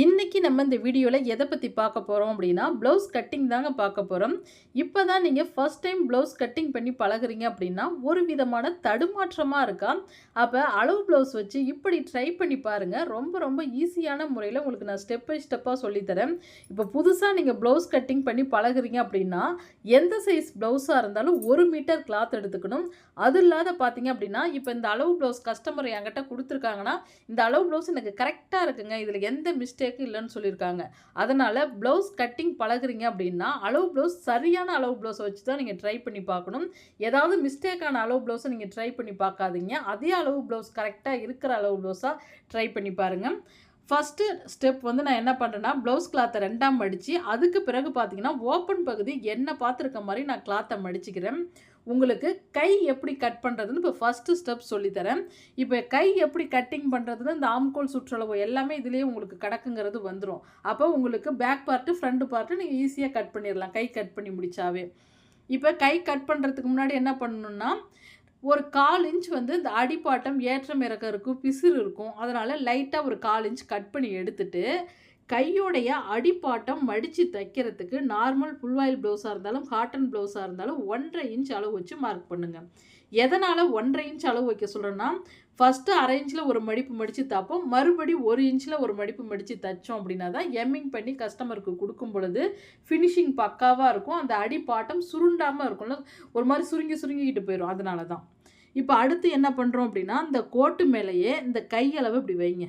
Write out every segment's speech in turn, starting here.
இன்றைக்கி நம்ம இந்த வீடியோவில் எதை பற்றி பார்க்க போகிறோம் அப்படின்னா ப்ளவுஸ் கட்டிங் தாங்க பார்க்க போகிறோம் இப்போ தான் நீங்கள் ஃபஸ்ட் டைம் ப்ளவுஸ் கட்டிங் பண்ணி பழகுறீங்க அப்படின்னா ஒரு விதமான தடுமாற்றமாக இருக்கா? அப்போ அளவு ப்ளவுஸ் வச்சு இப்படி ட்ரை பண்ணி பாருங்கள் ரொம்ப ரொம்ப ஈஸியான முறையில் உங்களுக்கு நான் ஸ்டெப் பை ஸ்டெப்பாக சொல்லித்தரேன் இப்போ புதுசாக நீங்கள் ப்ளவுஸ் கட்டிங் பண்ணி பழகுறீங்க அப்படின்னா எந்த சைஸ் ப்ளவுஸாக இருந்தாலும் ஒரு மீட்டர் கிளாத் எடுத்துக்கணும். அது இல்லாத பார்த்தீங்க அப்படின்னா இப்போ இந்த அளவு ப்ளவுஸ் கஸ்டமர் என்கிட்ட கொடுத்துருக்காங்கன்னா இந்த அளவு ப்ளவுஸ் எனக்கு கரெக்டாக இருக்குங்க. இதில் எந்த மிஸ்டேக் மிஸ்டேக்கு இல்லைன்னு சொல்லியிருக்காங்க. அதனால் ப்ளவுஸ் கட்டிங் பழகுறீங்க அப்படின்னா அளவு ப்ளவுஸ் சரியான அளவு ப்ளவுஸை வச்சு தான் நீங்கள் ட்ரை பண்ணி பார்க்கணும். ஏதாவது மிஸ்டேக்கான அளவு ப்ளவுஸை நீங்கள் ட்ரை பண்ணி பார்க்காதீங்க. அதே அளவு ப்ளவுஸ் கரெக்டாக இருக்கிற அளவு ப்ளவுஸாக ட்ரை பண்ணி பாருங்கள் ஃபஸ்ட்டு ஸ்டெப் வந்து நான் என்ன பண்ணுறேன்னா ப்ளவுஸ் கிளாத்தை ரெண்டாம் மடித்து அதுக்கு பிறகு பார்த்தீங்கன்னா ஓப்பன் பகுதி என்ன பார்த்துருக்க மாதிரி நான் கிளாத்தை மடிச்சுக்கிறேன். உங்களுக்கு கை எப்படி கட் பண்ணுறதுன்னு இப்போ ஃபஸ்ட்டு ஸ்டெப் சொல்லித்தரேன். இப்போ கை எப்படி கட்டிங் பண்ணுறதுன்னு இந்த ஆம்கோல் சுற்றளவு எல்லாமே இதுலேயே உங்களுக்கு கிடக்குங்கிறது வந்துடும் அப்போ உங்களுக்கு பேக் பார்ட்டு ஃப்ரண்ட் பார்ட்டு நீங்கள் ஈஸியாக கட் பண்ணிடலாம் கை கட் பண்ணி முடிச்சாவே. இப்போ கை கட் பண்ணுறதுக்கு முன்னாடி என்ன பண்ணணுன்னா ஒரு கால் இன்ச் வந்து இந்த அடிப்பாட்டம் ஏற்றம் இறக்கம் இருக்கும் பிசிறு இருக்கும். அதனால் லைட்டாக ஒரு கால் இன்ச் கட் பண்ணி எடுத்துட்டு கையோடைய அடிப்பாட்டம் மடித்து தைக்கிறதுக்கு நார்மல் புல்வாயில் ப்ளவுஸாக இருந்தாலும் காட்டன் ப்ளவுஸாக இருந்தாலும் ஒன்றரை இன்ச் அளவு வச்சு மார்க் பண்ணுங்கள் எதனால் ஒன்றரை இன்ச் அளவு வைக்க சொல்கிறேன்னா ஃபஸ்ட்டு அரை இன்ச்சில் ஒரு மடிப்பு மடித்து தைப்போம். மறுபடி ஒரு இன்ச்சில் ஒரு மடிப்பு மடித்து தைச்சோம் அப்படின்னா தான் எம்மிங் பண்ணி கஸ்டமருக்கு கொடுக்கும் பொழுது ஃபினிஷிங் பக்காவாக இருக்கும். அந்த அடிப்பாட்டம் சுருண்டாமல் இருக்கும்ல ஒரு மாதிரி சுருங்கி சுருங்கிக்கிட்டு போயிடும் அதனால தான். இப்போ அடுத்து என்ன பண்ணுறோம் அப்படின்னா இந்த கோட்டு மேலேயே இந்த கையளவு இப்படி வைங்க.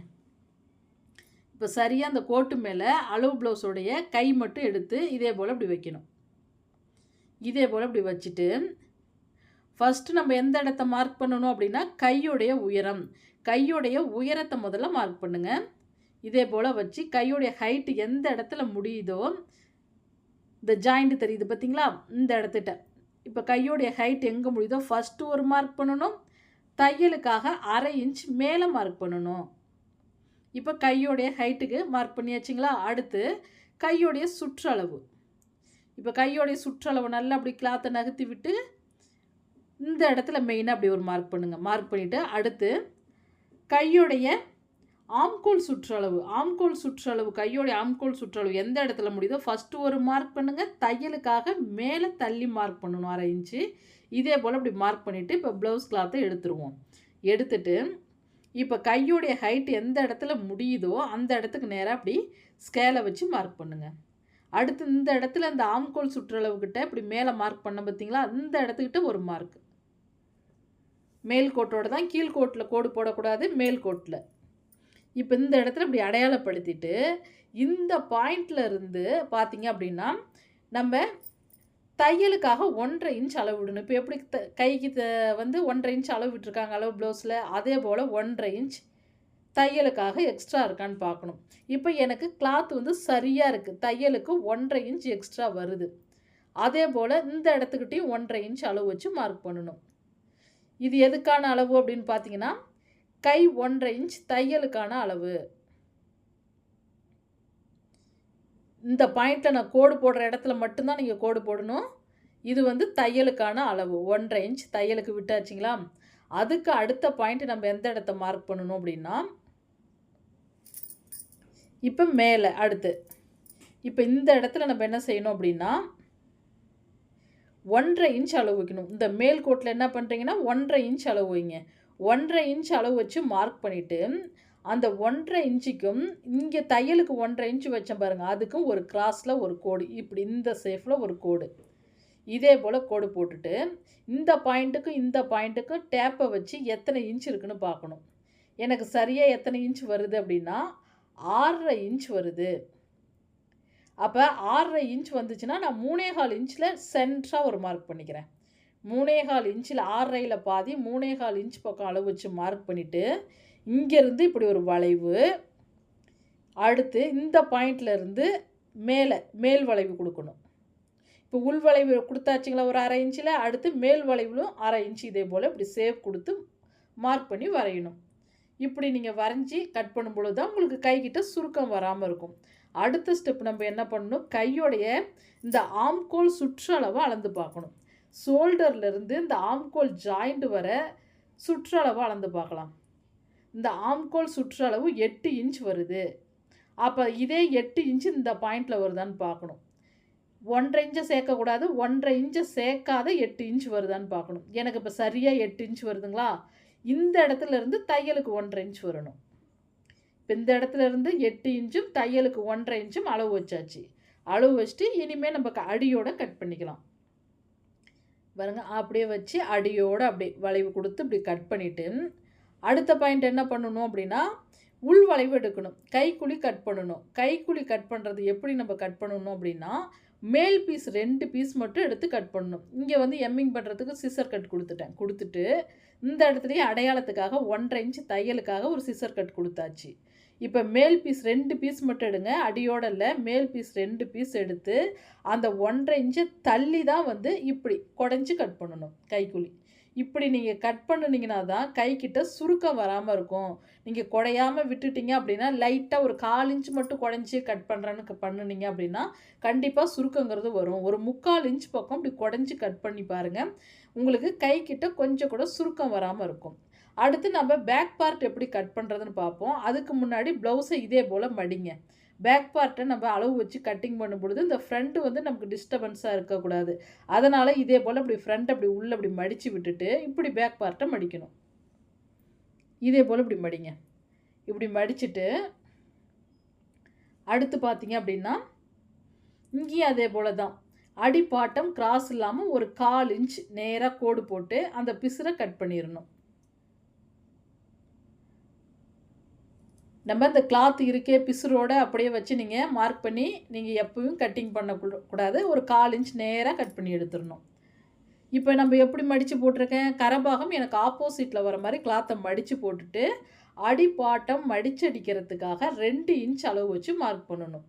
இப்போ சரியாக அந்த கோட்டு மேலே அளவு ப்ளவுஸோடைய கை மட்டும் எடுத்து இதே போல் இப்படி வைக்கணும். இதே போல் இப்படி வச்சுட்டு ஃபஸ்ட்டு நம்ம எந்த இடத்த மார்க் பண்ணணும் அப்படின்னா கையுடைய உயரம். கையுடைய உயரத்தை முதல்ல மார்க் பண்ணுங்கள் இதே போல் வச்சு கையுடைய ஹைட்டு எந்த இடத்துல முடியுதோ இந்த ஜாயிண்ட் தெரியுது பார்த்தீங்களா இந்த இடத்துட்ட. இப்போ கையோடைய ஹைட் எங்கே முடியுதோ ஃபஸ்ட்டு ஒரு மார்க் பண்ணணும். தையலுக்காக அரை இன்ச் மேலே மார்க் பண்ணணும். இப்போ கையோடைய ஹைட்டுக்கு மார்க் பண்ணியாச்சுங்களா? அடுத்து கையோடைய சுற்றளவு. இப்போ கையோடைய சுற்றளவு நல்லா அப்படி கிளாத்தை நகர்த்தி விட்டு இந்த இடத்துல மெயினாக அப்படி ஒரு மார்க் பண்ணுங்கள் மார்க் பண்ணிவிட்டு அடுத்து கையோடைய ஆம்கோல் சுற்றளவு. ஆம்கோல் சுற்றளவு கையோடைய ஆம்கோல் சுற்றளவு எந்த இடத்துல முடியுதோ ஃபஸ்ட்டு ஒரு மார்க் பண்ணுங்கள் தையலுக்காக மேலே தள்ளி மார்க் பண்ணணும் அரை இன்ச்சு இதே போல் அப்படி மார்க் பண்ணிவிட்டு இப்போ ப்ளவுஸ் கிளாத்தை எடுத்துருவோம். எடுத்துட்டு இப்போ கையோடைய ஹைட் எந்த இடத்துல முடியுதோ அந்த இடத்துக்கு நேராக அப்படி ஸ்கேலை வச்சு மார்க் பண்ணுங்கள் அடுத்து இந்த இடத்துல இந்த ஆம்கோல் சுற்றளவுக்கிட்ட இப்படி மேலே மார்க் பண்ண பார்த்தீங்களா? அந்த இடத்துக்கிட்ட ஒரு மார்க் மேல் கோட்டோட தான் கீழ்கோட்டில் கோடு போடக்கூடாது மேல் கோட்டில். இப்போ இந்த இடத்துல இப்படி அடையாளப்படுத்திட்டு இந்த பாயிண்டில் இருந்து பார்த்தீங்க அப்படின்னா நம்ம தையலுக்காக ஒன்றரை இன்ச் அளவு விடணும். இப்போ எப்படி த கைக்கு த வந்து ஒன்றரை இன்ச் அளவு விட்டுருக்காங்க அளவு ப்ளவுஸில் அதே போல் ஒன்றரை இன்ச் தையலுக்காக எக்ஸ்ட்ரா இருக்கான்னு பார்க்கணும். இப்போ எனக்கு கிளாத் வந்து சரியாக இருக்குது தையலுக்கு ஒன்றரை இன்ச் எக்ஸ்ட்ரா வருது. அதே போல் இந்த இடத்துக்கிட்டையும் ஒன்றரை இன்ச் அளவு வச்சு மார்க் பண்ணணும். இது எதுக்கான அளவு அப்படின்னு பார்த்தீங்கன்னா கை ஒன்றரை இன்ச் தையலுக்கான அளவு. இந்த பாயிண்டில் நான் கோடு போடுற இடத்துல மட்டும்தான் நீங்கள் கோடு போடணும். இது வந்து தையலுக்கான அளவு. ஒன்றரை இன்ச் தையலுக்கு விட்டாச்சுங்களா? அதுக்கு அடுத்த பாயிண்ட் நம்ம எந்த இடத்த மார்க் பண்ணணும் அப்படின்னா இப்போ மேலே அடுத்து. இப்போ இந்த இடத்துல நம்ம என்ன செய்யணும் அப்படின்னா ஒன்றரை இன்ச் அளவு வைக்கணும். இந்த மேல் கோட்டில் என்ன பண்ணுறீங்கன்னா ஒன்றரை இன்ச் அளவு வைங்க. ஒன்றரை இன்ச் அளவு வச்சு மார்க் பண்ணிவிட்டு அந்த ஒன்றரை இன்ச்சுக்கும் இங்கே தையலுக்கு ஒன்றரை இன்ச்சு வச்சேன் பாருங்கள் அதுக்கும் ஒரு கிராஸில் ஒரு கோடு. இப்படி இந்த சேஃபில் ஒரு கோடு. இதே போல் கோடு போட்டுட்டு இந்த பாயிண்ட்டுக்கும் இந்த பாயிண்ட்டுக்கும் டேப்பை வச்சு எத்தனை இன்ச் இருக்குன்னு பார்க்கணும். எனக்கு சரியாக எத்தனை இன்ச் வருது அப்படின்னா ஆறரை இன்ச் வருது. அப்போ ஆறரை இன்ச் வந்துச்சுன்னா நான் மூணே கால் இன்ச்சில் சென்ட்ராக ஒரு மார்க் பண்ணிக்கிறேன். மூணே கால் இன்ச்சில் ஆறரையில் பாதி மூணே கால் இன்ச் பக்கம் அளவு வச்சு மார்க் பண்ணிவிட்டு இங்கேருந்து இப்படி ஒரு வளைவு அடுத்து இந்த பாயிண்ட்லேருந்து மேலே மேல் வளைவு கொடுக்கணும். இப்போ உள் வளைவு கொடுத்தாச்சுங்களா ஒரு அரை இன்ச்சில் அடுத்து மேல் வளைவிலும் அரை இன்ச்சு இதே போல் இப்படி சேவ் கொடுத்து மார்க் பண்ணி வரையணும். இப்படி நீங்கள் வரைஞ்சி கட் பண்ணும்பொழுது தான் உங்களுக்கு கைக்கிட்ட சுருக்கம் வராமல் இருக்கும். அடுத்த ஸ்டெப் நம்ம என்ன பண்ணணும்? கையோடைய இந்த ஆம்கோல் சுற்றளவை அளந்து பார்க்கணும். ஷோல்டர்லேருந்து இந்த ஆம்கோல் ஜாயிண்ட் வர சுற்றளவை அளந்து பார்க்கலாம். இந்த ஆம்கோல் சுற்றளவு எட்டு இன்ச் வருது. அப்போ இதே எட்டு இன்ச்சு இந்த பாயிண்டில் வருதான்னு பார்க்கணும். ஒன்றரை இன்ச்சை சேர்க்கக்கூடாது ஒன்றரை இன்ச்சை சேர்க்காத எட்டு இன்ச் வருதான்னு பார்க்கணும். எனக்கு இப்போ சரியாக எட்டு இன்ச் வருதுங்களா? இந்த இடத்துல இருந்து தையலுக்கு ஒன்றரை இன்ச் வரணும். இப்போ இந்த இடத்துல இருந்து எட்டு இன்ச்சும் தையலுக்கு ஒன்றரை இன்ச்சும் அளவு வச்சாச்சு. அளவு வச்சுட்டு இனிமேல் நம்ம க- கட் பண்ணிக்கலாம். பாருங்க அப்படியே வச்சு அடியோடு அப்படியே வளைவு கொடுத்து இப்படி கட் பண்ணிவிட்டு அடுத்த பாயிண்ட் என்ன பண்ணணும் அப்படின்னா உள் வளைவு எடுக்கணும். கைக்குழி கட் பண்ணணும். கைக்குழி கட் பண்ணுறது எப்படி நம்ம கட் பண்ணணும் அப்படின்னா மேல் பீஸ் ரெண்டு பீஸ் மட்டும் எடுத்து கட் பண்ணணும். இங்கே வந்து எம்மிங் பண்ணுறதுக்கு சிசர் கட் கொடுத்துட்டேன். கொடுத்துட்டு இந்த இடத்துலையே அடையாளத்துக்காக ஒன்றரை இன்ச் தையலுக்காக ஒரு சிசர் கட் கொடுத்தாச்சு. இப்போ மேல் பீஸ் ரெண்டு பீஸ் மட்டும் எடுங்க. அடியோட இல்லை மேல் பீஸ் ரெண்டு பீஸ் எடுத்து அந்த ஒன்றரை இன்ச்சை தள்ளி தான் வந்து இப்படி குடஞ்சி கட் பண்ணணும் கைக்குழி. இப்படி நீங்கள் கட் பண்ணுனீங்கன்னா தான் கைக்கிட்ட சுருக்கம் வராமல் இருக்கும். நீங்கள் குடையாமல் விட்டுட்டீங்க அப்படின்னா லைட்டாக ஒரு கால் இன்ச் மட்டும் குடைஞ்சி கட் பண்ணுறேன்னு பண்ணுனீங்க அப்படின்னா கண்டிப்பாக சுருக்கங்கிறது வரும். ஒரு முக்கால் இன்ச் பக்கம் இப்படி குடைஞ்சி கட் பண்ணி பாருங்கள் உங்களுக்கு கைக்கிட்ட கொஞ்சம் கூட சுருக்கம் வராமல் இருக்கும். அடுத்து நம்ம பேக் பார்ட் எப்படி கட் பண்ணுறதுன்னு பார்ப்போம். அதுக்கு முன்னாடி ப்ளவுஸை இதே போல் மடிங்க. பேக் பார்ட்டை நம்ம அளவு வச்சு கட்டிங் பண்ணும் பொழுது இந்த ஃப்ரண்ட்டு வந்து நமக்கு டிஸ்டர்பன்ஸாக இருக்கக்கூடாது அதனால் இதே போல் இப்படி ஃப்ரண்ட் அப்படி உள்ளே அப்படி மடித்து விட்டுட்டு இப்படி பேக் பார்ட்டை மடிக்கணும். இதே போல் இப்படி மடிங்க. இப்படி மடிச்சுட்டு அடுத்து பார்த்தீங்க அப்படின்னா இங்கேயும் அதே போல் தான். அடிப்பாட்டம் கிராஸ் இல்லாமல் ஒரு கால் இன்ச் நேராக கோடு போட்டு அந்த பிசுரை கட் பண்ணிடணும் நம்ம இந்த கிளாத் இருக்கே பிசுரோடு அப்படியே வச்சு நீங்கள் மார்க் பண்ணி நீங்கள் எப்பவும் கட்டிங் பண்ணக்கூடாது ஒரு கால் இன்ச் நேராக கட் பண்ணி எடுத்துடணும். இப்போ நம்ம எப்படி மடித்து போட்டிருக்கேன்? கரபாகம் எனக்கு ஆப்போசிட்டில் வர மாதிரி கிளாத்தை மடித்து போட்டுட்டு அடிப்பாட்டம் மடிச்சடிக்கிறதுக்காக ரெண்டு இன்ச் அளவு வச்சு மார்க் பண்ணணும்.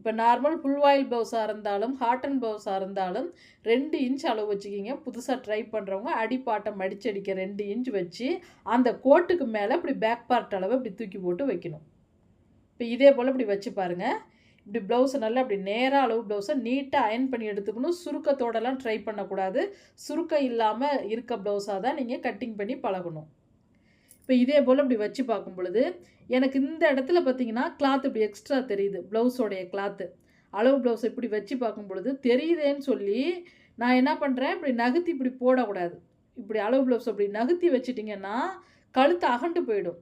இப்போ நார்மல் ஃபுல் ஆயில் ப்ளவுஸாக இருந்தாலும் காட்டன் ப்ளவுஸாக இருந்தாலும் ரெண்டு இன்ச் அளவு வச்சுக்கிங்க. புதுசாக ட்ரை பண்ணுறவங்க அடிப்பாட்டம் அடிச்சடிக்க ரெண்டு இன்ச் வச்சு அந்த கோட்டுக்கு மேலே இப்படி பேக் பார்ட் அளவு இப்படி தூக்கி போட்டு வைக்கணும். இப்போ இதே போல் இப்படி வச்சு பாருங்கள் இப்படி ப்ளவுஸை நல்லா இப்படி நேராக அளவு ப்ளவுஸை நீட்டாக அயன் பண்ணி எடுத்துக்கணும். சுருக்கத்தோடலாம் ட்ரை பண்ணக்கூடாது. சுருக்கம் இல்லாமல் இருக்க ப்ளவுஸாக தான் நீங்கள் கட்டிங் பண்ணி பழகணும். இப்போ இதே போல் இப்படி வச்சு பார்க்கும் பொழுது எனக்கு இந்த இடத்துல பார்த்தீங்கன்னா கிளாத் இப்படி எக்ஸ்ட்ரா தெரியுது. ப்ளவுஸோடைய கிளாத்து அளவு ப்ளவுஸ் இப்படி வச்சு பார்க்கும் பொழுது தெரியுதேன்னு சொல்லி நான் என்ன பண்ணுறேன் இப்படி நகர்த்தி இப்படி போடக்கூடாது. இப்படி அளவு ப்ளவுஸ் அப்படி நகர்த்தி வச்சிட்டிங்கன்னா கழுத்து அகண்டு போயிடும்.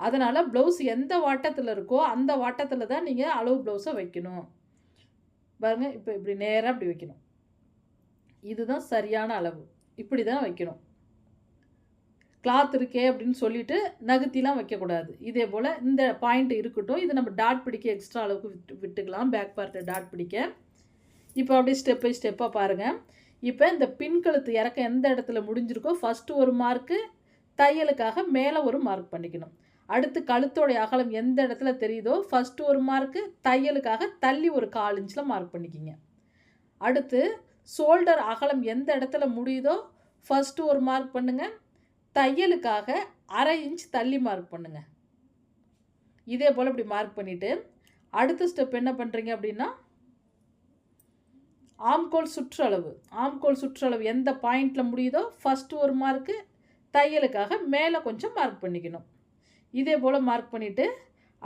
அதனால் ப்ளவுஸ் எந்த வாட்டத்தில் இருக்கோ அந்த வாட்டத்தில் தான் நீங்கள் அளவு ப்ளவுஸை வைக்கணும். பாருங்கள் இப்போ இப்படி நேராக இப்படி வைக்கணும். இதுதான் சரியான அளவு. இப்படி தான் வைக்கணும். கிளாத் இருக்கே அப்படின்னு சொல்லிட்டு நகர்த்திலாம் வைக்கக்கூடாது. இதே போல் இந்த பாயிண்ட் இருக்கட்டும் இது நம்ம டாட் பிடிக்க எக்ஸ்ட்ரா அளவுக்கு விட்டு விட்டுக்கலாம். பேக் பார்ட்டை டாட் பிடிக்க. இப்போ அப்படியே ஸ்டெப் பை ஸ்டெப்பாக பாருங்கள் இப்போ இந்த பின்கழுத்து இறக்க எந்த இடத்துல முடிஞ்சிருக்கோ ஃபஸ்ட்டு ஒரு மார்க்கு தையலுக்காக மேலே ஒரு மார்க் பண்ணிக்கணும். அடுத்து கழுத்தோடைய அகலம் எந்த இடத்துல தெரியுதோ ஃபஸ்ட்டு ஒரு மார்க்கு தையலுக்காக தள்ளி ஒரு கால் இன்ச்சில் மார்க் பண்ணிக்கிங்க. அடுத்து ஷோல்டர் அகலம் எந்த இடத்துல முடியுதோ ஃபஸ்ட்டு ஒரு மார்க் பண்ணுங்கள் தையலுக்காக அரை இன்ச் தள்ளி மார்க் பண்ணுங்க. இதே போல் இப்படி மார்க் பண்ணிவிட்டு அடுத்த ஸ்டெப் என்ன பண்ணுறீங்க அப்படின்னா ஆம்கோல் சுற்றளவு. ஆம்கோல் சுற்றளவு எந்த பாயிண்டில் முடியுதோ ஃபஸ்ட்டு ஒரு மார்க்கு தையலுக்காக மேலே கொஞ்சம் மார்க் பண்ணிக்கணும். இதே போல் மார்க் பண்ணிவிட்டு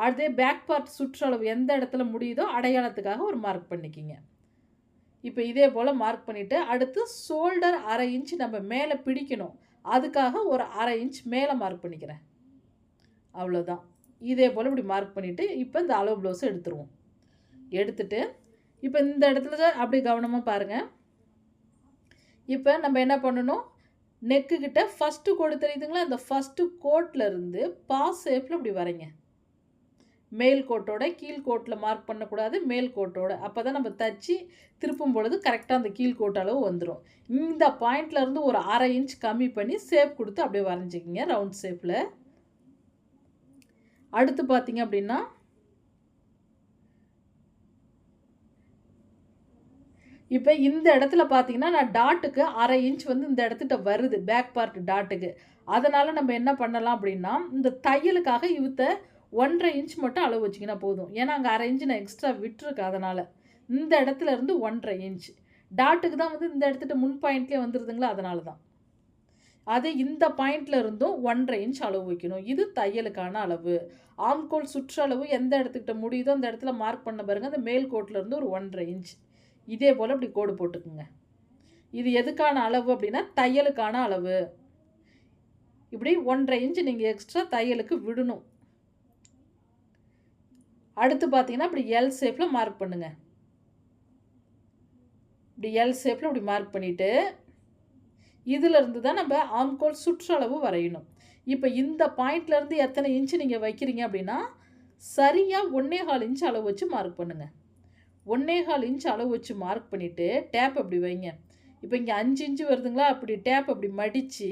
அதே பேக் பார்ட் சுற்றளவு எந்த இடத்துல முடியுதோ அடையாளத்துக்காக ஒரு மார்க் பண்ணிக்கிங்க. இப்போ இதே போல் மார்க் பண்ணிவிட்டு அடுத்து ஷோல்டர் அரை இன்ச் நம்ம மேலே பிடிக்கணும். அதுக்காக ஒரு அரை இன்ச் மேலே மார்க் பண்ணிக்கிறேன். அவ்வளோதான் இதே போல் இப்படி மார்க் பண்ணிவிட்டு இப்போ இந்த அளவு ப்ளவுஸை எடுத்துருவோம். எடுத்துட்டு இப்போ இந்த இடத்துல தான் அப்படி கவனமாக பாருங்கள் இப்போ நம்ம என்ன பண்ணணும்? நெக்குக்கிட்ட ஃபஸ்ட்டு கோடு தெரியுதுங்களா? இந்த ஃபஸ்ட்டு கோட்டில் இருந்து பாஸ் ஷேப்பில் இப்படி வரைங்க. மேல் கோட்டோட கீழ்கோட்டில் மார்க் பண்ணக்கூடாது மேல் கோட்டோட. அப்போ தான் நம்ம தச்சு திருப்பும் பொழுது கரெக்டாக அந்த கீழ் அளவு வந்துடும் இந்த பாயிண்ட்லேருந்து ஒரு அரை இன்ச் கம்மி பண்ணி ஷேப் கொடுத்து அப்படியே வரைஞ்சிக்கிங்க ரவுண்ட் ஷேப்பில் அடுத்து பார்த்தீங்க அப்படின்னா இப்போ இந்த இடத்துல பார்த்தீங்கன்னா நான் டாட்டுக்கு அரை இன்ச் வந்து இந்த இடத்துட்ட வருது பேக் பார்ட் டாட்டுக்கு அதனால் நம்ம என்ன பண்ணலாம் அப்படின்னா இந்த தையலுக்காக இவத்தை ஒன்றரை இன்ச் மட்டும் அளவு வச்சிங்கன்னா போதும். ஏன்னா அங்கே அரை இன்ச்சு நான் எக்ஸ்ட்ரா விட்டுருக்கு அதனால். இந்த இடத்துல இருந்து ஒன்றரை இன்ச் டாட்டுக்கு தான் வந்து இந்த இடத்துட்டு முன் பாயிண்ட்லேயே வந்துடுதுங்களா அதனால தான் அது இந்த பாயிண்ட்ல இருந்தும் ஒன்றரை இன்ச் அளவு வைக்கணும். இது தையலுக்கான அளவு. ஆம்கோல் சுற்றளவு எந்த இடத்துக்கிட்ட முடியுதோ அந்த இடத்துல மார்க் பண்ண பாருங்க. அந்த மேல் கோட்டில் இருந்து ஒரு ஒன்றரை இன்ச் இதே போல் இப்படி கோடு போட்டுக்குங்க. இது எதுக்கான அளவு அப்படின்னா தையலுக்கான அளவு. இப்படி ஒன்றரை இன்ச் நீங்கள் எக்ஸ்ட்ரா தையலுக்கு விடணும். அடுத்து பார்த்தீங்கன்னா இப்படி எல் ஷேப்பில் மார்க் பண்ணுங்கள் இப்படி எல் ஷேப்பில் இப்படி மார்க் பண்ணிவிட்டு இதிலிருந்து தான் நம்ம ஆம்கோல் சுற்றளவு வரையணும். இப்போ இந்த பாயிண்ட்லேருந்து எத்தனை இன்ச்சு நீங்கள் வைக்கிறீங்க அப்படின்னா சரியாக ஒன்றே கால் இன்ச் அளவு வச்சு மார்க் பண்ணுங்கள் ஒன்றே கால் இன்ச் அளவு வச்சு மார்க் பண்ணிவிட்டு டேப் அப்படி வைங்க. இப்போ இங்கே அஞ்சு இன்ச்சு வருதுங்களா? அப்படி டேப் அப்படி மடித்து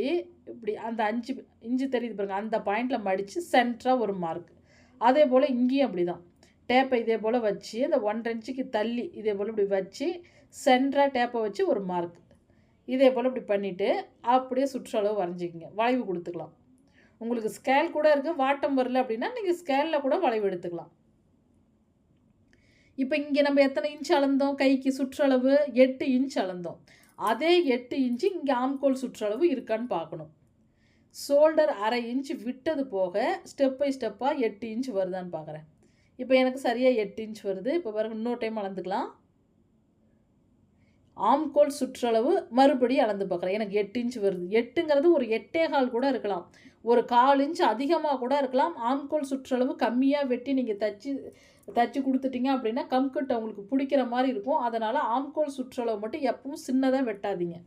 இப்படி அந்த அஞ்சு இன்ச்சு தெரியுது பாருங்கள் அந்த பாயிண்டில் மடித்து சென்டராக ஒரு மார்க் அதே போல் இங்கேயும் அப்படி தான் டேப்பை இதே போல் வச்சு அந்த ஒன்றரை இன்ச்சுக்கு தள்ளி இதே போல் இப்படி வச்சு சென்டராக டேப்பை வச்சு ஒரு மார்க் இதே போல் இப்படி பண்ணிவிட்டு அப்படியே சுற்றளவு வரைஞ்சிக்கிங்க. வளைவு கொடுத்துக்கலாம். உங்களுக்கு ஸ்கேல் கூட இருக்குது வாட்டம் வரல அப்படின்னா நீங்கள் ஸ்கேலில் கூட வளைவு எடுத்துக்கலாம். இப்போ இங்கே நம்ம எத்தனை இன்ச் அளந்தோம்? கைக்கு சுற்றளவு எட்டு இன்ச் அளந்தோம். அதே எட்டு இன்ச்சு இங்கே ஆம்கோல் சுற்றளவு இருக்கான்னு பார்க்கணும். ஷோல்டர் அரை இன்ச் விட்டது போக ஸ்டெப் பை ஸ்டெப்பாக எட்டு இன்ச் வருதான்னு பார்க்குறேன். இப்போ எனக்கு சரியாக எட்டு இன்ச் வருது. இப்போ பாருங்க இன்னொரு டைம் அளந்துக்கலாம். ஆம்கோல் சுற்றளவு மறுபடியும் அளந்து பார்க்குறேன். எனக்கு எட்டு இன்ச் வருது. எட்டுங்கிறது ஒரு எட்டே கால் கூட இருக்கலாம். ஒரு கால் இன்ச் அதிகமாக கூட இருக்கலாம். ஆம்கோல் சுற்றளவு கம்மியாக வெட்டி நீங்கள் தச்சு தச்சு கொடுத்துட்டீங்க அப்படின்னா கம்கட் அவங்களுக்கு பிடிக்கிற மாதிரி இருக்கும். அதனால் ஆம்கோல் சுற்றளவு மட்டும் எப்பவும் சின்னதாக வெட்டாதீங்க.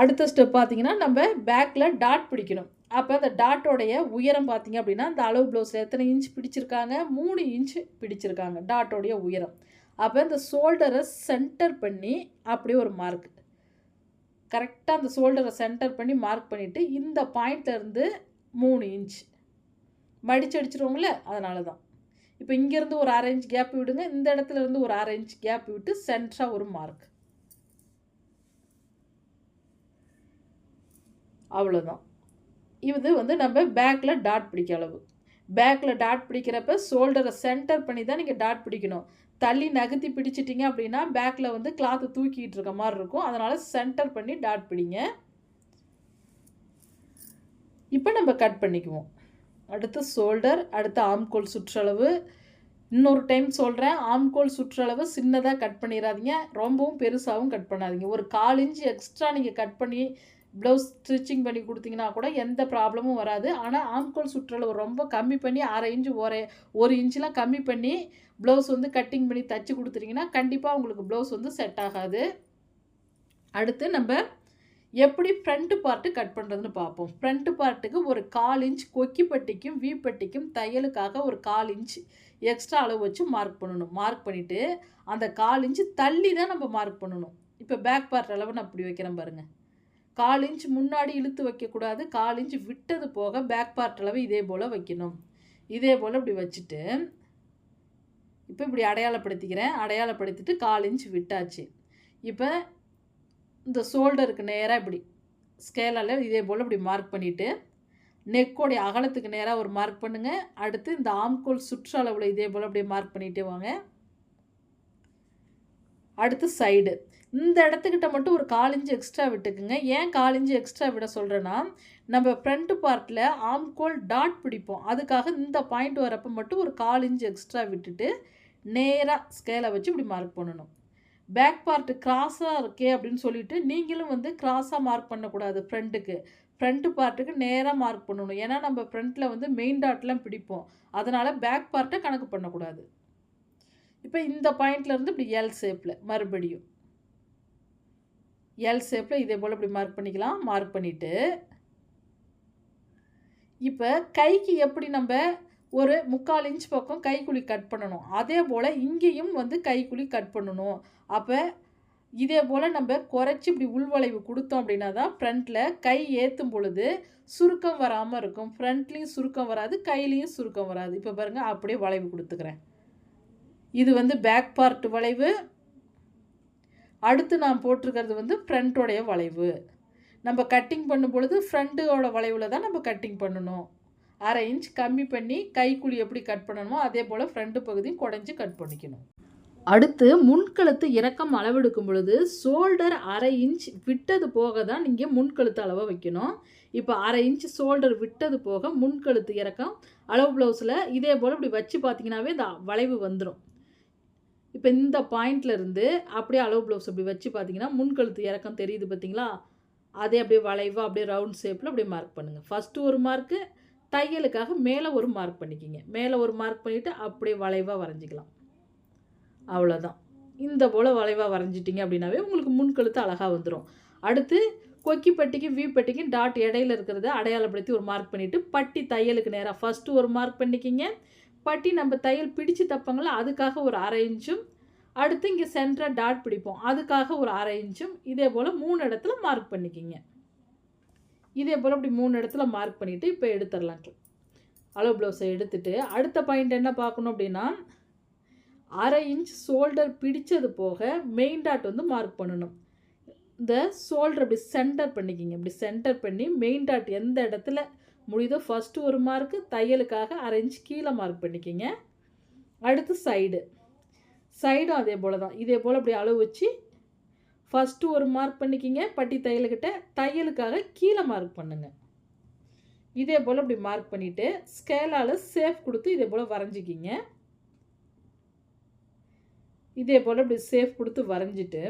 அடுத்த ஸ்டெப் பார்த்தீங்கன்னா நம்ம பேக்கில் டாட் பிடிக்கணும். அப்போ அந்த டாட்டோடைய உயரம் பார்த்தீங்க அப்படின்னா அந்த அளவு ப்ளவுஸில் எத்தனை இன்ச் பிடிச்சிருக்காங்க? மூணு இன்ச் பிடிச்சிருக்காங்க டாட்டோடைய உயரம். அப்போ இந்த ஷோல்டரை சென்டர் பண்ணி அப்படியே ஒரு மார்க் கரெக்டாக அந்த ஷோல்டரை சென்டர் பண்ணி மார்க் பண்ணிவிட்டு இந்த பாயிண்ட்லேருந்து மூணு இன்ச் மடிச்சு அடிச்சிருவோங்களே அதனால தான் இப்போ இங்கேருந்து ஒரு அரை இன்ச் கேப் விடுங்க இந்த இடத்துல இருந்து ஒரு அரை இன்ச் கேப் விட்டு சென்டராக ஒரு மார்க் அவ்வளோதான் இது வந்து நம்ம பேக்கில் டாட் பிடிக்க அளவு. பேக்கில் டாட் பிடிக்கிறப்ப ஷோல்டரை சென்டர் பண்ணி தான் நீங்கள் டாட் பிடிக்கணும். தள்ளி நகர்த்தி பிடிச்சிட்டிங்க அப்படின்னா பேக்கில் வந்து கிளாத்து தூக்கிட்டு இருக்க மாதிரி இருக்கும். அதனால் சென்டர் பண்ணி டாட் பிடிங்க. இப்போ நம்ம கட் பண்ணிக்குவோம். அடுத்து ஷோல்டர் அடுத்து ஆம்கோல் சுற்றளவு. இன்னொரு டைம் சொல்கிறேன் ஆம்கோல் சுற்றளவு சின்னதாக கட் பண்ணிடாதீங்க ரொம்பவும் பெருசாகவும் கட் பண்ணாதீங்க. ஒரு கால் இன்ச்சு எக்ஸ்ட்ரா நீங்கள் கட் பண்ணி ப்ளவுஸ் ஸ்டிச்சிங் பண்ணி கொடுத்தீங்கன்னா கூட எந்த ப்ராப்ளமும் வராது. ஆனால் ஆம்கோல் சுற்றளவு ரொம்ப கம்மி பண்ணி அரை இன்ச்சு ஒரு ஒரு இன்ச்செலாம் கம்மி பண்ணி ப்ளவுஸ் வந்து கட்டிங் பண்ணி தச்சு கொடுத்துட்டிங்கன்னா கண்டிப்பாக உங்களுக்கு ப்ளவுஸ் வந்து செட் ஆகாது. அடுத்து நம்ம எப்படி ஃப்ரண்ட்டு பார்ட்டு கட் பண்ணுறதுன்னு பார்ப்போம். ஃப்ரண்ட்டு பார்ட்டுக்கு ஒரு கால் இன்ச் கொக்கி பட்டிக்கும் தையலுக்காக ஒரு கால் இன்ச் எக்ஸ்ட்ரா அளவு வச்சு மார்க் பண்ணணும். மார்க் பண்ணிவிட்டு அந்த கால் இன்ச்சு தள்ளி தான் நம்ம மார்க் பண்ணணும். இப்போ பேக் பார்ட் அளவு நான் அப்படி வைக்கிறேன் பாருங்கள் கால் இன்ச் முன்னாடி இழுத்து வைக்கக்கூடாது கால் இன்ச் விட்டது போக பேக் பார்ட் அளவு இதே போல் வைக்கணும். இதே போல் இப்படி வச்சுட்டு இப்போ இப்படி அடையாளப்படுத்திக்கிறேன். அடையாளப்படுத்திட்டு கால் இன்ச் விட்டாச்சு. இப்போ இந்த ஷோல்டருக்கு நேராக இப்படி ஸ்கேலால் இதே போல் இப்படி மார்க் பண்ணிவிட்டு நெக்கோடைய அகலத்துக்கு நேராக ஒரு மார்க் பண்ணுங்கள் அடுத்து இந்த ஆம்கோல் சுற்றளவில் இதே போல் அப்படியே மார்க் பண்ணிகிட்டே வாங்க. அடுத்து சைடு இந்த இடத்துக்கிட்ட மட்டும் ஒரு கால் இன்ச்சு எக்ஸ்ட்ரா விட்டுக்குங்க. ஏன் கால் இன்ச்சு எக்ஸ்ட்ரா விட சொல்கிறேன்னா நம்ம ஃப்ரண்ட் பார்ட்டில் ஆம்கோல் டாட் பிடிப்போம். அதுக்காக இந்த பாயிண்ட் வரப்போ மட்டும் ஒரு கால் இன்ச்சு எக்ஸ்ட்ரா விட்டுட்டு நேராக ஸ்கேலை வச்சு இப்படி மார்க் பண்ணணும். பேக் பார்ட்டு கிராஸாக இருக்கே அப்படின்னு சொல்லிட்டு நீங்களும் வந்து கிராஸாக மார்க் பண்ணக்கூடாது ஃப்ரண்ட்டுக்கு ஃப்ரண்ட்டு பார்ட்டுக்கு நேராக மார்க் பண்ணணும். ஏன்னா நம்ம ஃப்ரண்ட்டில் வந்து மெயின் டாட்லாம் பிடிப்போம். அதனால் பேக் பார்ட்டை கணக்கு பண்ணக்கூடாது. இப்போ இந்த பாயிண்ட்லேருந்து இப்படி எல் ஷேப்பில் மறுபடியும். எல் ஷேப்பில் இதே போல் இப்படி மார்க் பண்ணிக்கலாம். மார்க் பண்ணிவிட்டு இப்போ கைக்கு எப்படி நம்ம ஒரு முக்கால் இன்ச் பக்கம் கைக்குழி கட் பண்ணணும்? அதே போல் இங்கேயும் வந்து கைக்குழி கட் பண்ணணும். அப்போ இதே போல் நம்ம குறைச்சி இப்படி உள்வளைவு கொடுத்தோம் அப்படின்னா தான் ஃப்ரண்ட்டில் கை ஏற்றும் பொழுது சுருக்கம் வராமல் இருக்கும். ஃப்ரண்ட்லேயும் சுருக்கம் வராது கையிலையும் சுருக்கம் வராது. இப்போ பாருங்கள் அப்படியே வளைவு கொடுத்துக்கிறேன். இது வந்து பேக் பார்ட் வளைவு. அடுத்து நான் போட்டிருக்கிறது வந்து ஃப்ரண்ட்டோடைய வளைவு. நம்ம கட்டிங் பண்ணும் பொழுது ஃப்ரண்ட்டோட வளைவில் தான் நம்ம கட்டிங் பண்ணணும். அரை இன்ச் கம்மி பண்ணி கைக்குழி எப்படி கட் பண்ணணுமோ அதே போல் ஃப்ரண்ட்டு பகுதியும் குடஞ்சி கட் பண்ணிக்கணும். அடுத்து முன்கழுத்து இறக்கம் அளவெடுக்கும் பொழுது ஷோல்டர் அரை இன்ச் விட்டது போக தான் நீங்கள் முன்கழுத்து அளவை வைக்கணும். இப்போ அரை இன்ச் ஷோல்டர் விட்டது போக முன்கழுத்து இறக்கம் அளவு ப்ளவுஸில் இதே போல் இப்படி வச்சு பார்த்தீங்கன்னாவே இந்த வளைவு வந்துடும் இப்போ இந்த பாயிண்ட்லேருந்து அப்படியே அளவு ப்ளவுஸ் அப்படி வச்சு பார்த்தீங்கன்னா முன்கழுத்து இறக்கம் தெரியுது பார்த்தீங்களா? அதே அப்படியே வளைவாக அப்படியே ரவுண்ட் ஷேப்பில் அப்படியே மார்க் பண்ணுங்கள் ஃபஸ்ட்டு ஒரு மார்க்கு தையலுக்காக மேலே ஒரு மார்க் பண்ணிக்கிங்க. மேலே ஒரு மார்க் பண்ணிவிட்டு அப்படியே வளைவாக வரைஞ்சிக்கலாம். அவ்வளோதான் இந்த போல் வளைவாக வரைஞ்சிட்டிங்க அப்படின்னாவே உங்களுக்கு முன்கழுத்து அழகாக வந்துடும் அடுத்து கொக்கி பட்டிக்கும் வி பட்டிக்கும் டாட் இடையில இருக்கிறத அடையாளப்படுத்தி ஒரு மார்க் பண்ணிவிட்டு பட்டி தையலுக்கு நேராக ஃபஸ்ட்டு ஒரு மார்க் பண்ணிக்கிங்க. பட்டி நம்ம தையல் பிடிச்சு தப்பங்களோ அதுக்காக ஒரு அரை இன்ச்சும். அடுத்து இங்கே சென்டராக டாட் பிடிப்போம். அதுக்காக ஒரு அரை இன்ச்சும். இதே போல் மூணு இடத்துல மார்க் பண்ணிக்கிங்க. இதே போல் அப்படி மூணு இடத்துல மார்க் பண்ணிவிட்டு இப்போ எடுத்துடலாம். அளவு ப்ளவுஸை எடுத்துட்டு அடுத்த பாயிண்ட் என்ன பார்க்கணும் அப்படின்னா அரை இன்ச் ஷோல்டர் பிடிச்சது போக மெயின் டாட் வந்து மார்க் பண்ணணும். இந்த ஷோல்டர் அப்படி சென்டர் பண்ணிக்கிங்க. இப்படி சென்டர் பண்ணி மெயின் டாட் எந்த இடத்துல முடியுதோ ஃபஸ்ட்டு ஒரு மார்க்கு தையலுக்காக அரை கீழே மார்க் பண்ணிக்கிங்க. அடுத்து சைடு சைடும் அதே போல் தான் இதே போல் அப்படி அளவு வச்சு ஃபஸ்ட்டு ஒரு மார்க் பண்ணிக்கிங்க. பட்டி தையலுக்கிட்ட தையலுக்காக கீழே மார்க் பண்ணுங்கள் இதே போல் அப்படி மார்க் பண்ணிவிட்டு ஸ்கேலால் சேஃப் கொடுத்து இதே போல் வரைஞ்சிக்கிங்க. இதே போல் இப்படி சேஃப் கொடுத்து வரைஞ்சிட்டு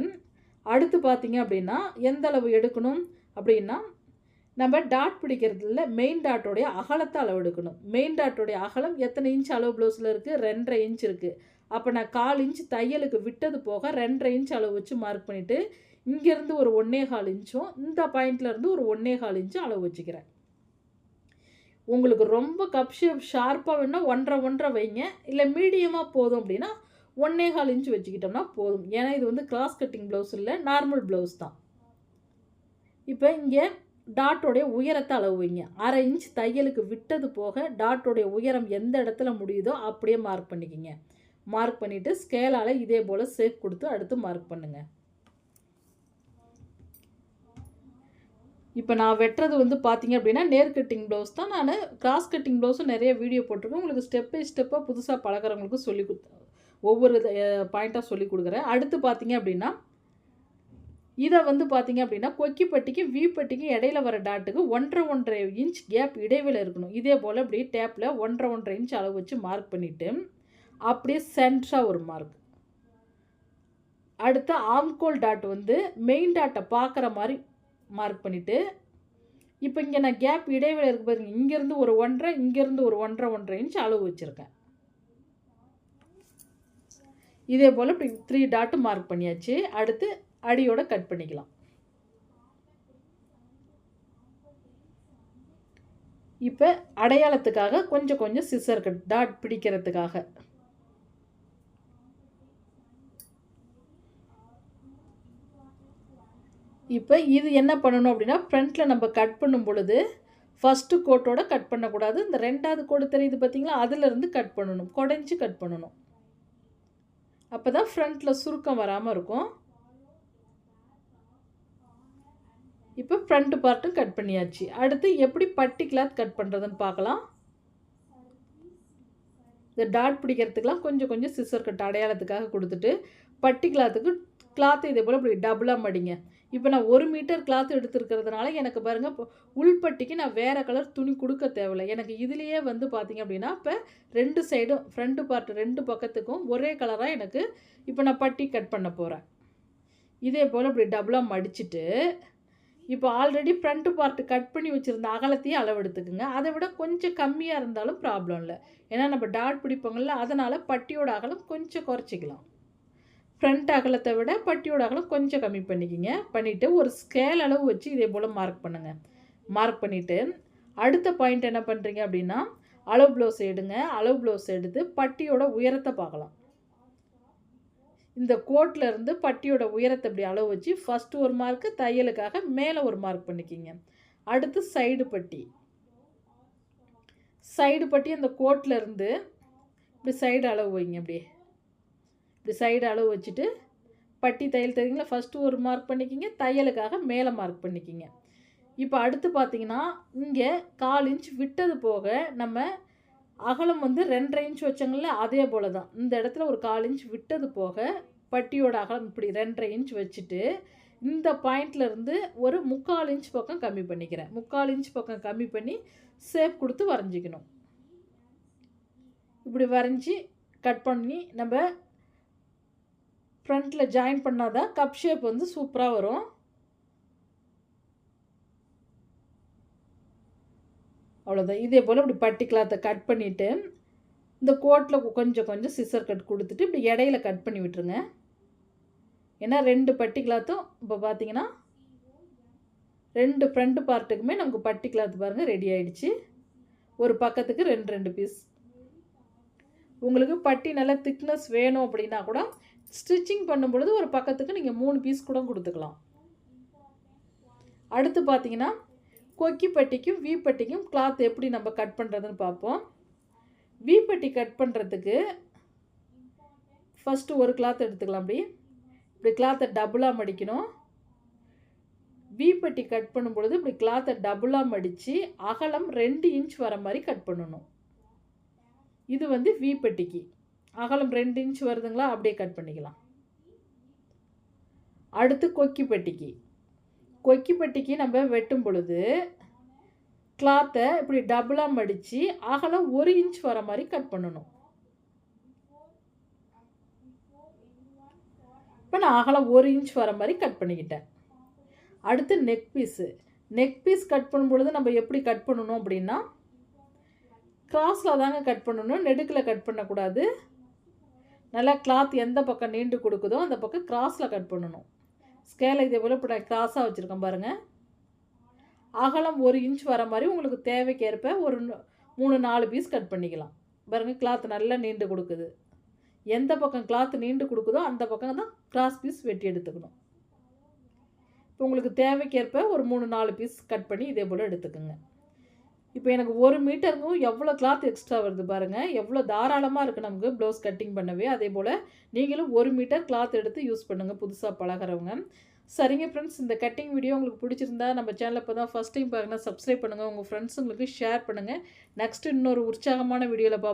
அடுத்து பார்த்தீங்க அப்படின்னா எந்த அளவு எடுக்கணும் அப்படின்னா நம்ம டாட் பிடிக்கிறதுல மெயின் டாட்டோடைய அகலத்தை அளவு எடுக்கணும் மெயின் டாட்டோடைய அகலம் எத்தனை இன்ச் அளவு ப்ளவுஸில் இருக்குது ரெண்டரை இன்ச் இருக்குது அப்போ நான் கால் இன்ச் தையலுக்கு விட்டது போக ரெண்டரை இன்ச் அளவு வச்சு மார்க் பண்ணிவிட்டு இங்கேருந்து ஒரு ஒன்றே கால் இன்ச்சும் இந்த பாயிண்ட்லேருந்து ஒரு ஒன்றே கால் இன்ச்சும் அளவு வச்சுக்கிறேன். உங்களுக்கு ரொம்ப கப் ஷேப் ஷார்ப்பாக வேணால் ஒன்றரை ஒன்றரை வைங்க. இல்லை மீடியமாக போதும் அப்படின்னா ஒன்றே கால் இன்ச் வச்சுக்கிட்டோம்னா போதும். ஏன்னா இது வந்து கிராஸ் கட்டிங் ப்ளவுஸ் இல்லை நார்மல் ப்ளவுஸ் தான். இப்போ இங்கே டாட்டோடைய உயரத்தை அளவு வைங்க அரை இன்ச் தையலுக்கு விட்டது போக டாட்டோடைய உயரம் எந்த இடத்துல முடியுதோ அப்படியே மார்க் பண்ணிக்கிங்க. மார்க் பண்ணிவிட்டு ஸ்கேலால் இதே போல் சேஃப் கொடுத்து அடுத்து மார்க் பண்ணுங்கள் இப்போ நான் வெட்டுறது வந்து பார்த்தீங்க அப்படின்னா நேர் கட்டிங் ப்ளவுஸ் தான். நான் கிராஸ் கட்டிங் ப்ளவுஸும் நிறைய வீடியோ போட்டிருக்கேன். உங்களுக்கு ஸ்டெப் பை ஸ்டெப்பாக புதுசாக பழகிறவங்களுக்கு சொல்லி கொடுத்து ஒவ்வொரு பாயிண்ட்டாக சொல்லி கொடுக்குறேன். அடுத்து பார்த்தீங்க அப்படின்னா இதை வந்து பார்த்தீங்க அப்படின்னா கொக்கிப்பட்டிக்கு வீப்பட்டிக்கு இடையில வர டாட்டுக்கு ஒன்றரை ஒன்றரை இன்ச் கேப் இடைவெளி இருக்கணும். இதே போல் இப்படி டேப்பில் ஒன்றரை ஒன்றரை இன்ச் அளவு வச்சு மார்க் பண்ணிவிட்டு அப்படியே சென்ட்ராக ஒரு மார்க் அடுத்து ஆம்கோல் டாட் வந்து மெயின் டாட்டை பார்க்குற மாதிரி மார்க் பண்ணிவிட்டு இப்போ இங்கே நான் கேப் இடைவேளை இருக்கு பாருங்க. இங்கேருந்து ஒரு ஒன்றரை இங்கேருந்து ஒரு ஒன்றரை ஒன்றரை இன்ச் அளவு வச்சுருக்கேன். இதே போல் இப்படி த்ரீ டாட்டு மார்க் பண்ணியாச்சு. அடுத்து அடியோட கட் பண்ணிக்கலாம். இப்போ அடையாளத்துக்காக கொஞ்சம் கொஞ்சம் சிசர் கட் டாட் பிடிக்கிறதுக்காக. இப்போ இது என்ன பண்ணணும் அப்படின்னா ஃப்ரண்ட்டில் நம்ம கட் பண்ணும் பொழுது ஃபஸ்ட்டு கோட்டோட கட் பண்ணக்கூடாது. இந்த ரெண்டாவது கோடு தெரியுது பார்த்தீங்களா அதுலேருந்து கட் பண்ணணும். குடஞ்சி கட் பண்ணணும். அப்போ தான் ஃப்ரண்ட்டில் சுருக்கம் வராமல் இருக்கும். இப்போ ஃப்ரண்ட் பார்ட்டும் கட் பண்ணியாச்சு. அடுத்து எப்படி பட்டி கிளாத் கட் பண்ணுறதுன்னு பார்க்கலாம். இந்த டாட் பிடிக்கிறதுக்கெலாம் கொஞ்சம் கொஞ்சம் சிசர் கட் அடையாளத்துக்காக கொடுத்துட்டு பட்டி கிளாத்துக்கு கிளாத்து இதே போல் இப்படி டபுளாக மடிங்க. இப்போ நான் ஒரு மீட்டர் கிளாத் எடுத்துருக்கிறதுனால எனக்கு பாருங்கள் இப்போ உள்பட்டிக்கு நான் வேறு கலர் துணி கொடுக்க தேவையில்லை. எனக்கு இதுலேயே வந்து பார்த்திங்க அப்படின்னா இப்போ ரெண்டு சைடும் ஃப்ரண்ட்டு பார்ட் ரெண்டு பக்கத்துக்கும் ஒரே கலராக எனக்கு இப்போ நான் பட்டி கட் பண்ண போகிறேன் இதே போல் இப்படி டபுளாக மடிச்சுட்டு இப்போ ஆல்ரெடி ஃப்ரண்ட்டு பார்ட்டு கட் பண்ணி வச்சுருந்த அகலத்தையே அளவெடுத்துக்குங்க. அதை விட கொஞ்சம் கம்மியாக இருந்தாலும் ப்ராப்ளம் இல்லை. ஏன்னா நம்ம டாட் பிடிப்போங்கள்ல அதனால் பட்டியோட அகலம் கொஞ்சம் குறைச்சிக்கலாம். ஃப்ரண்ட் அகலத்தை விட பட்டியோட அகலம் கொஞ்சம் கம்மி பண்ணிக்கிங்க. பண்ணிவிட்டு ஒரு ஸ்கேல் அளவு வச்சு இதே போல் மார்க் பண்ணுங்கள் மார்க் பண்ணிவிட்டு அடுத்த பாயிண்ட் என்ன பண்ணுறீங்க அப்படின்னா அளவு ப்ளவுஸ் எடுங்க. அளவு ப்ளவுஸ் எடுத்து பட்டியோட உயரத்தை பார்க்கலாம். இந்த கோட்டில் இருந்து பட்டியோட உயரத்தை இப்படி அளவு வச்சு ஃபஸ்ட்டு ஒரு மார்க்கு தையலுக்காக மேலே ஒரு மார்க் பண்ணிக்கிங்க. அடுத்து சைடு பட்டி. சைடு பட்டி அந்த கோட்டில் இருந்து இப்படி சைடு அளவு வைங்க அப்படியே இப்படி சைடு அளவு வச்சுட்டு பட்டி தையல் தெரியுங்களா? ஃபஸ்ட்டு ஒரு மார்க் பண்ணிக்கிங்க தையலுக்காக மேலே மார்க் பண்ணிக்கிங்க. இப்போ அடுத்து பார்த்தீங்கன்னா இங்கே கால் இன்ச் விட்டது போக நம்ம அகலம் வந்து ரெண்டரை இன்ச் வச்சங்கள அதே போல் தான் இந்த இடத்துல ஒரு கால் இன்ச் விட்டது போக பட்டியோட அகலம் இப்படி ரெண்டரை இன்ச் வச்சுட்டு இந்த பாயிண்ட்லேருந்து ஒரு முக்கால் இன்ச் பக்கம் கம்மி பண்ணிக்கிறேன். முக்கால் இன்ச் பக்கம் கம்மி பண்ணி ஷேப் கொடுத்து வரைஞ்சிக்கணும். இப்படி வரைஞ்சி கட் பண்ணி நம்ம ஃப்ரண்ட்டில் ஜாயின் பண்ணாதான் கப் ஷேப் வந்து சூப்பராக வரும். அவ்வளோதான் இதே போல் இப்படி பட்டி கிளாத்தை கட் பண்ணிவிட்டு இந்த கோட்டில் கொஞ்சம் கொஞ்சம் சிசர் கட் கொடுத்துட்டு இப்படி இடையில கட் பண்ணி விட்டுருங்க. ஏன்னா ரெண்டு பட்டி கிளாத்தும் இப்போ பார்த்தீங்கன்னா ரெண்டு ஃப்ரண்ட் பார்ட்டுக்குமே நமக்கு பட்டி கிளாத் பாருங்கள் ரெடி ஆகிடுச்சு ஒரு பக்கத்துக்கு ரெண்டு ரெண்டு பீஸ் உங்களுக்கு பட்டி நல்லா திக்னஸ் வேணும் அப்படின்னா கூட ஸ்டிச்சிங் பண்ணும் பொழுது ஒரு பக்கத்துக்கு நீங்கள் மூணு பீஸ் கூட கொடுத்துக்கலாம். அடுத்து பார்த்தீங்கன்னா கொக்கிப்பட்டிக்கும் வீப்பட்டிக்கும் கிளாத் எப்படி நம்ம கட் பண்ணுறதுன்னு பார்ப்போம். வீப்பட்டி கட் பண்ணுறதுக்கு ஃபஸ்ட்டு ஒரு கிளாத் எடுத்துக்கலாம் அப்படி. இப்படி கிளாத்தை டபுளாக மடிக்கணும். வீப்பட்டி கட் பண்ணும் பொழுது இப்படி கிளாத்தை டபுளாக மடித்து அகலம் ரெண்டு இன்ச் வர மாதிரி கட் பண்ணணும். இது வந்து வீப்பட்டிக்கு. அகலம் ரெண்டு இன்ச் வருதுங்களா? அப்படியே கட் பண்ணிக்கலாம். அடுத்து கொக்கிப்பட்டிக்கு. கொக்கிப்பட்டிக்கு நம்ம வெட்டும் பொழுது கிளாத்தை இப்படி டபுளாக மடித்து அகலம் ஒரு இன்ச் வர மாதிரி கட் பண்ணணும். இப்போ நான் அகலம் ஒரு இன்ச் வர மாதிரி கட் பண்ணிக்கிட்டேன். அடுத்து neck piece neck piece cut பண்ணும் பொழுது நம்ம எப்படி கட் பண்ணணும் அப்படின்னா கிராஸில் தாங்க கட் பண்ணணும் நெடுக்கில் கட் பண்ணக்கூடாது. நல்லா கிளாத் எந்த பக்கம் நீண்டு கொடுக்குதோ அந்த பக்கம் கிராஸில் கட் பண்ணணும். ஸ்கேலை இதே போல் இப்போ க்ராஸாக கிராஸாக வச்சுருக்கேன் பாருங்கள் அகலம் ஒரு இன்ச் வர மாதிரி உங்களுக்கு தேவைக்கேற்ப ஒரு மூணு நாலு பீஸ் கட் பண்ணிக்கலாம். பாருங்கள் கிளாத் நல்லா நீண்டு கொடுக்குது. எந்த பக்கம் கிளாத் நீண்டு கொடுக்குதோ அந்த பக்கம் தான் கிராஸ் பீஸ் வெட்டி எடுத்துக்கணும். இப்போ உங்களுக்கு தேவைக்கேற்ப ஒரு மூணு நாலு பீஸ் கட் பண்ணி இதே போல் எடுத்துக்கோங்க. இப்போ எனக்கு ஒரு மீட்டருக்கும் எவ்வளோ கிளாத் எக்ஸ்ட்ரா வருது பாருங்கள் எவ்வளோ தாராளமாக இருக்குது நமக்கு ப்ளவுஸ் கட்டிங் பண்ணவே. அதே போல் நீங்களும் ஒரு மீட்டர் கிளாத் எடுத்து யூஸ் பண்ணுங்கள் புதுசாக பழகிறவங்க. சரிங்க ஃப்ரெண்ட்ஸ் இந்த கட்டிங் வீடியோ உங்களுக்கு பிடிச்சிருந்தா நம்ம சேனலில் இப்போ தான் ஃபஸ்ட் டைம் பார்க்கணும் சப்ஸ்கிரைப் பண்ணுங்கள் உங்கள் ஃப்ரெண்ட்ஸுங்களுக்கு ஷேர் பண்ணுங்கள் நெக்ஸ்ட் இன்னொரு உற்சாகமான வீடியோவில் பார்ப்போம்